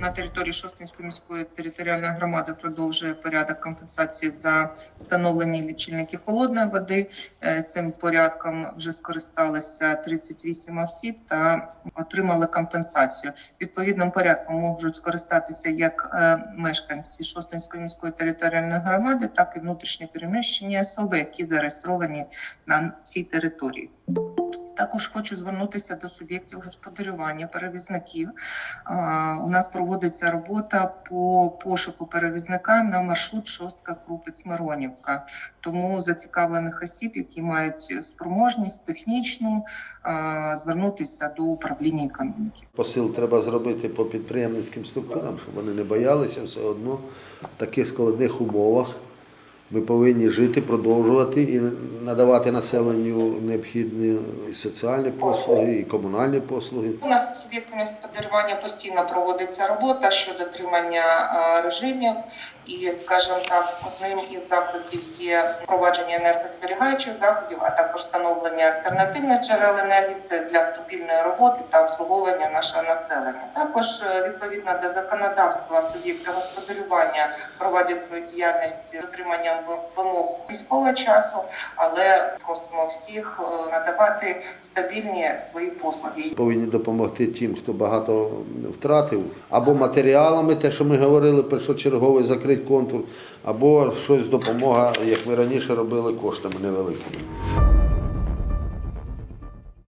на території Шостинської міської територіальної громади продовжує порядок компенсації за встановлені лічильники холодної води. Е, Цим порядком вже скористалися 38 осіб та отримали компенсацію. Відповідним порядком можуть скористатися як е, мешканці Шостинської міської територіальної громади, так і внутрішньо переміщені особи, які зареєстровані на цій території. Також хочу звернутися до суб'єктів господарювання, перевізників. У нас проводиться робота по пошуку перевізника на маршрут шостка Крупець Миронівка. Тому зацікавлених осіб, які мають спроможність технічну, звернутися до управління економіки. Посил треба зробити по підприємницьким структурам, щоб вони не боялися все одно в таких складних умовах. Ми повинні жити, продовжувати і надавати населенню необхідні і соціальні послуги, і комунальні послуги. У нас з суб'єктами господарювання постійно проводиться робота щодо дотримання е, режимів. І, скажімо так, одним із заходів є впровадження енергозберігаючих заходів, а також встановлення альтернативних джерел енергії це для стабільної роботи та обслуговування нашого населення. Також е, відповідно до законодавства суб'єкти господарювання проводять свою діяльність з дотриманням вимог військового часу, але просимо всіх е, надавати стабільні свої послуги. Повинні допомогти тим, хто багато втратив, або матеріалами, те, що ми говорили, першочерговий закрити контур, або щось допомога, як ми раніше робили, коштами невеликими.